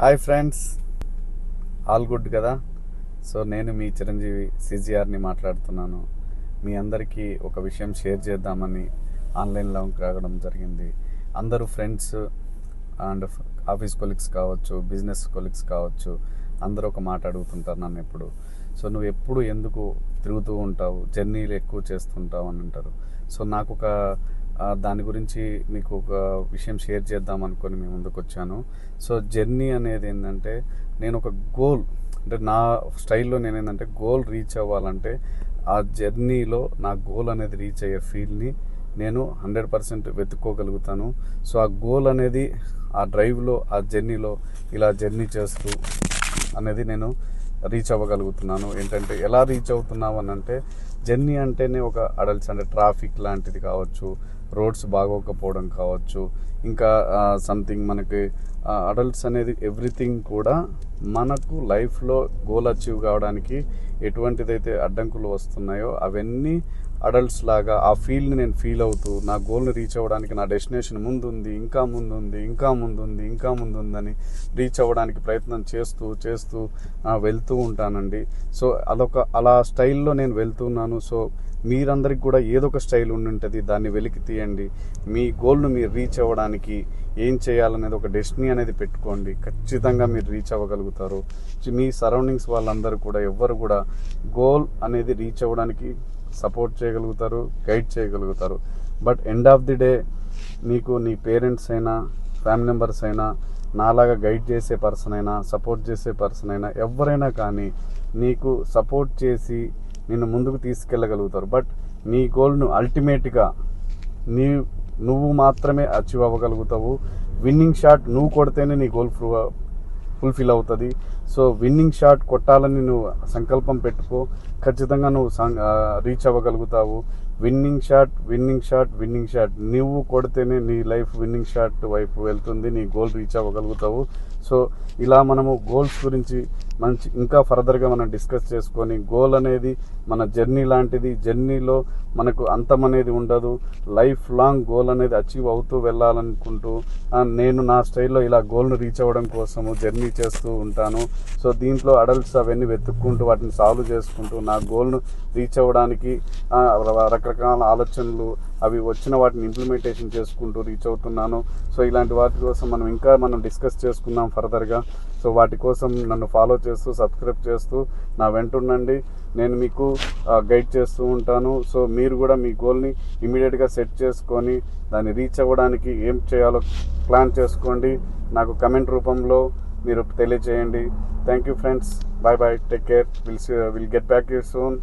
Hi friends. All good కదా? So నేను మీ చిరంజీవి సిజిఆర్ని మాట్లాడుతున్నాను. మీ అందరికీ ఒక విషయం షేర్ చేద్దామని ఆన్లైన్లో కాగడం జరిగింది. అందరూ ఫ్రెండ్స్ అండ్ ఆఫీస్ కొలీగ్స్ కావచ్చు బిజినెస్ కొలీగ్స్ కావచ్చు అందరూ ఒక మాట అడుగుతుంటారు నన్ను ఎప్పుడు. సో నువ్వు ఎప్పుడు ఎందుకు తిరుగుతూ ఉంటావు? జర్నీలు ఎక్కువ చేస్తుంటావు అని అంటారు. సో నాకు ఒక దాని గురించి మీకు ఒక విషయం షేర్ చేద్దాం అనుకొని మీ ముందుకు వచ్చాను. సో జర్నీ అనేది ఏంటంటే నేను ఒక గోల్ అంటే నా స్టైల్లో నేను ఏంటంటే గోల్ రీచ్ అవ్వాలంటే ఆ జర్నీలో నా గోల్ అనేది రీచ్ అయ్యే ఫీల్ని నేను హండ్రెడ్ పర్సెంట్ వెతుక్కోగలుగుతాను. సో ఆ గోల్ అనేది ఆ డ్రైవ్లో ఆ జర్నీలో ఇలా జర్నీ చేస్తూ అనేది నేను రీచ్ అవ్వగలుగుతున్నాను. ఏంటంటే ఎలా రీచ్ అవుతున్నావు అని అంటే జర్నీ అంటేనే ఒక అడల్ట్స్ అంటే ట్రాఫిక్ లాంటిది కావచ్చు రోడ్స్ బాగోకపోవడం కావచ్చు ఇంకా సంథింగ్ మనకి అడల్ట్స్ అనేది ఎవ్రీథింగ్ కూడా మనకు లైఫ్లో గోల్ అచీవ్ కావడానికి ఎటువంటిదైతే అడ్డంకులు వస్తున్నాయో అవన్నీ అడల్ట్స్ లాగా ఆ ఫీల్ని నేను ఫీల్ అవుతూ నా గోల్ని రీచ్ అవ్వడానికి నా డెస్టినేషన్ ముందుంది ఇంకా ముందు ఉంది ఇంకా ముందుంది ఇంకా ముందు ఉందని రీచ్ అవ్వడానికి ప్రయత్నం చేస్తూ చేస్తూ వెళ్తూ ఉంటానండి. సో అదొక అలా స్టైల్లో నేను వెళ్తున్నాను సో మీరందరికి కూడా ఏదో ఒక స్టైల్ ఉండి ఉంటుంది దాన్ని వెలికి తీయండి. మీ గోల్ను మీరు రీచ్ అవ్వడానికి ఏం చేయాలనేది ఒక డెస్టినీ అనేది పెట్టుకోండి. ఖచ్చితంగా మీరు రీచ్ అవ్వగలుగుతారు. మీ సరౌండింగ్స్ వాళ్ళందరూ కూడా ఎవ్వరు కూడా గోల్ అనేది రీచ్ అవ్వడానికి సపోర్ట్ చేయగలుగుతారు గైడ్ చేయగలుగుతారు. But end of the day నీకు నీ పేరెంట్స్ అయినా ఫ్యామిలీ మెంబర్స్ అయినా నాలాగా గైడ్ చేసే పర్సన్ అయినా సపోర్ట్ చేసే పర్సన్ అయినా ఎవరైనా కానీ నీకు సపోర్ట్ చేసి నిన్ను ముందుకు తీసుకెళ్ళగలుగుతారు. బట్ నీ గోల్ను అల్టిమేట్గా నీ నువ్వు మాత్రమే అచీవ్ అవ్వగలుగుతావు. విన్నింగ్ షాట్ నువ్వు కొడితేనే నీ గోల్ ప్రూవ్ ఫుల్ఫిల్ అవుతుంది. సో విన్నింగ్ షాట్ కొట్టాలని నువ్వు సంకల్పం పెట్టుకో. ఖచ్చితంగా నువ్వు reach అవ్వగలుగుతావు. Winning shot winning shot winning shot నువ్వు కొడితేనే నీ లైఫ్ విన్నింగ్ షాట్ వైపు వెళ్తుంది. నీ గోల్ రీచ్ అవ్వగలుగుతావు. సో ఇలా మనము గోల్స్ గురించి మంచి ఇంకా ఫర్దర్గా మనం డిస్కస్ చేసుకొని గోల్ అనేది మన జర్నీ లాంటిది. జర్నీలో మనకు అంతం అనేది ఉండదు. లైఫ్ లాంగ్ గోల్ అనేది అచీవ్ అవుతూ వెళ్ళాలనుకుంటూ నేను నా స్టైల్లో ఇలా గోల్ను రీచ్ అవ్వడం కోసము జర్నీ చేస్తూ ఉంటాను. సో దీంట్లో అడల్ట్స్ అవన్నీ వెతుక్కుంటూ వాటిని సాల్వ్ చేసుకుంటూ నా గోల్ను రీచ్ అవ్వడానికి రకరకాల ఆలోచనలు అవి వచ్చిన వాటిని ఇంప్లిమెంటేషన్ చేసుకుంటూ రీచ్ అవుతున్నాను. సో ఇలాంటి వాటి కోసం మనం ఇంకా మనం డిస్కస్ చేసుకుందాం ఫర్దర్గా. సో వాటి కోసం నన్ను ఫాలో చేస్తూ సబ్స్క్రైబ్ చేస్తూ నా వెంట ఉండండి. నేను మీకు గైడ్ చేస్తూ ఉంటాను. సో మీరు కూడా మీ గోల్ని ఇమీడియట్గా సెట్ చేసుకొని దాన్ని రీచ్ అవ్వడానికి ఏం చేయాలో ప్లాన్ చేసుకోండి. నాకు కమెంట్ రూపంలో మీరు తెలియజేయండి thank you friends bye bye take care will will get back you soon